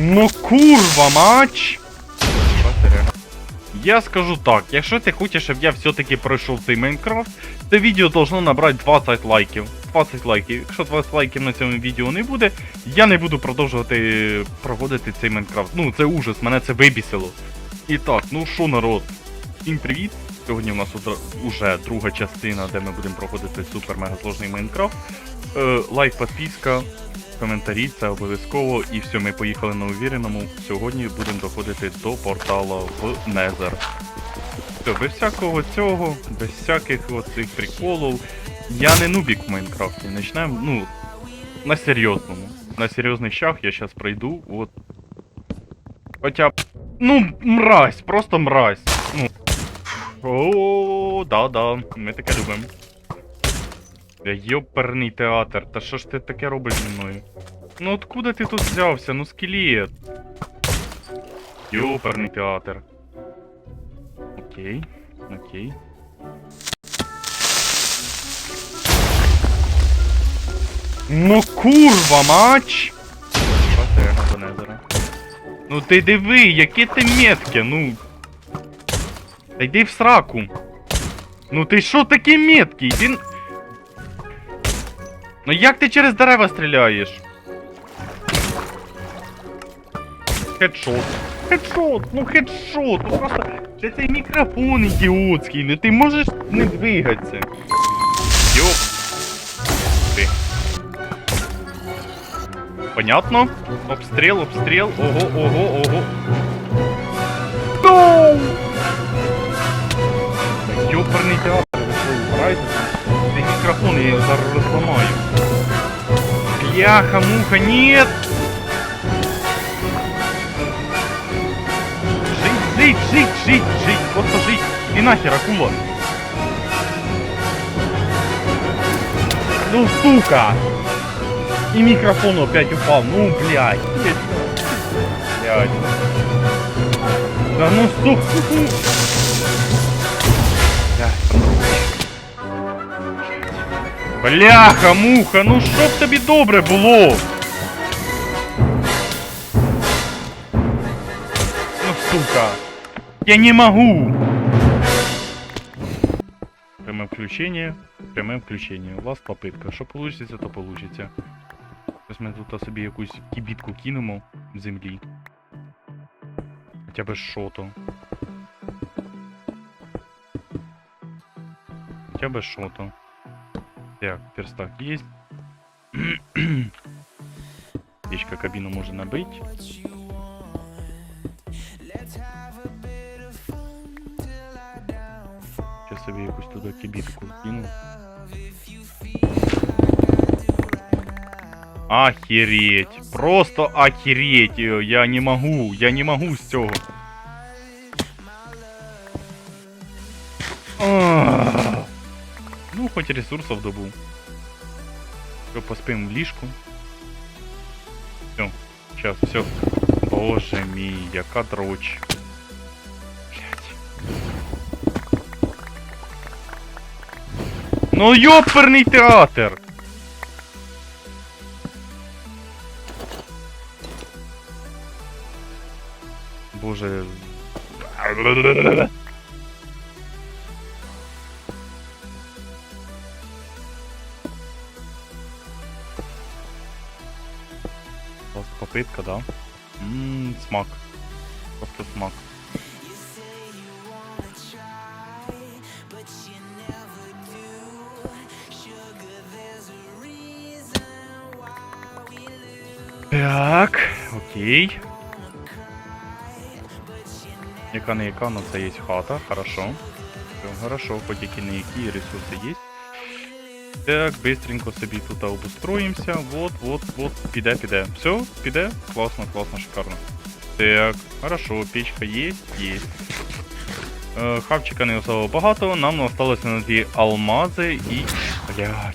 Ну курва, мач! Я скажу так, якщо ти хочеш, щоб я все-таки пройшов цей Майнкрафт, це відео должно набрати 20 лайків. 20 лайків. Якщо 20 лайків на цьому відео не буде, я не буду продовжувати проводити цей Майнкрафт. Ну, це ужас, мене це вибісило. І так, ну що народ, всім привіт. Сьогодні у нас уже друга частина, де ми будемо проходити супер-мега сложний Майнкрафт. Е, лайк, підписка, коментарі, це обов'язково. І все, ми поїхали на увіреному. Сьогодні будемо доходити до портала в Незер. Все, без всякого цього, без всяких оцих приколів. Я не нубік в Майнкрафті. Почнемо, ну, на серйозному. На серйозний шаг я зараз пройду, от. Хоча. Ну, мразь, просто мразь. Ну. О, да-да, ми таке любимо. Бля, Йоперний театр, та що ж ти таке робиш зі мною? Ну откуда ти тут взявся? Ну скелет. Йоперний театр. Окей, окей. Ну курва, мач! Ну ти диви, яке ти метке, ну. Та йди в сраку. Ну ти що такий меткий? Він. Ну як ти через дерева стріляєш? Хедшот. Хедшот, ну хедшот, ну просто. Це цей мікрофон ідіотський, ну ти можеш не двигатися. Йоп. Ти. Понятно? Обстріл, обстріл, ого, ого, ого. Бляха, муха, нет! Жить, жить, жить, жить, жить, просто жить. И нахер, акула. Ну, сука! И микрофон опять упал, ну, блядь. Блядь. Да ну, сука. Бляха, муха, ну щоб тобі добре було. Ну, сука. Я не могу. Пряме включение. Пряме включение. У вас попытка. Що получиться, то получиться. Зараз ми тут собі якусь кібітку кинемо в землі. Хоча б шото. Хоча б шото. Так, верстак есть. Печка кабину можно набыть. Сейчас собі якусь туди кибітку кину. Охереть! Просто охереть! Я не могу, я не могу з цього. Хоть ресурсов добыл. Все, поспим в ліжку. Все, сейчас, все. Боже мій, яка дрочь. Ну ёперний театр! Боже. Просто попытка, да? Ммм, смак. Просто смак. Так, окей. Яка не яка, но це є хата, хорошо. Все, хорошо, хоч які не які ресурси є. Так, быстренько собі тут обустроїмося. Вот, вот, вот, піде, піде. Все, піде. Класно, класно, шикарно. Так, хорошо, печка є, є. Е, хавчика не особо багато, нам осталось на дві алмази і. Блять.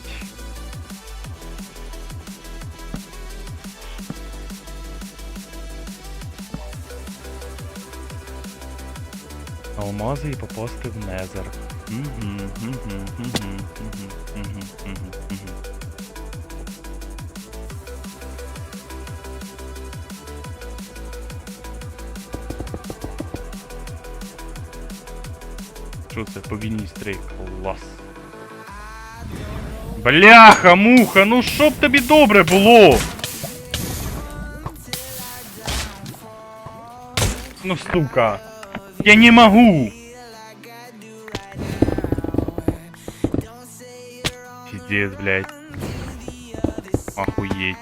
Алмази і попасти в Незер. Что це повільний стрейк? класс! Бляха, муха, ну чтоб тебе доброе было! Ну, сука. Я не могу. Пиздец, блядь. Охуеть.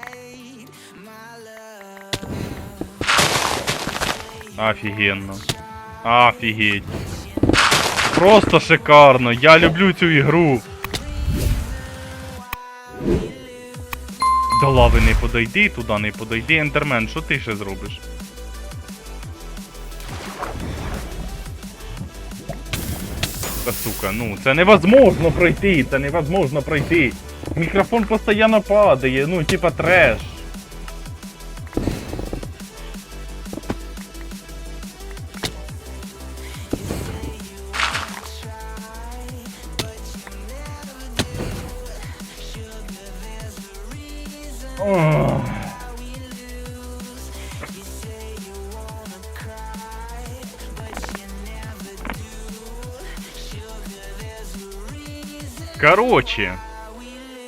Офігенно. Офігеть. Просто шикарно. Я люблю цю ігру. До лави не подойди, туди не подойди. Ендермен, що ти ще зробиш? Та сука, ну це невозможно пройти, це невозможно пройти. Мікрофон постійно падає, ну типа треш. Ох. Короче,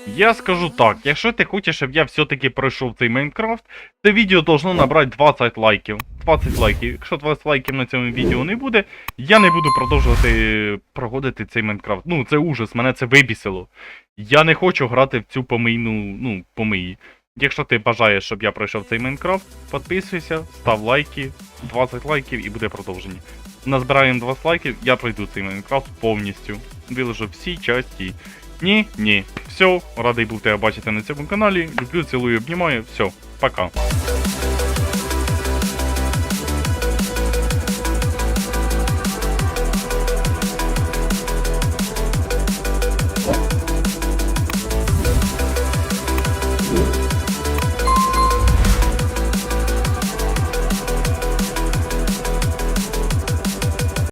я скажу так, якщо ти хочеш, щоб я все-таки пройшов цей Майнкрафт, це відео должно набрати 20 лайків. 20 лайків. Якщо 20 лайків на цьому відео не буде, я не буду продовжувати проходити цей Майнкрафт. Ну, це ужас, мене це вибісило. Я не хочу грати в цю помийну, ну, помиї. Якщо ти бажаєш, щоб я пройшов цей Майнкрафт, підписуйся, став лайки, 20 лайків і буде продовження. Назбираємо 20 лайків, я пройду цей Майнкрафт повністю. Виложу всі часті. Ні, ні. Все, радий був тебе бачити на цьому каналі. Люблю, цілую, обнімаю. Все, пока.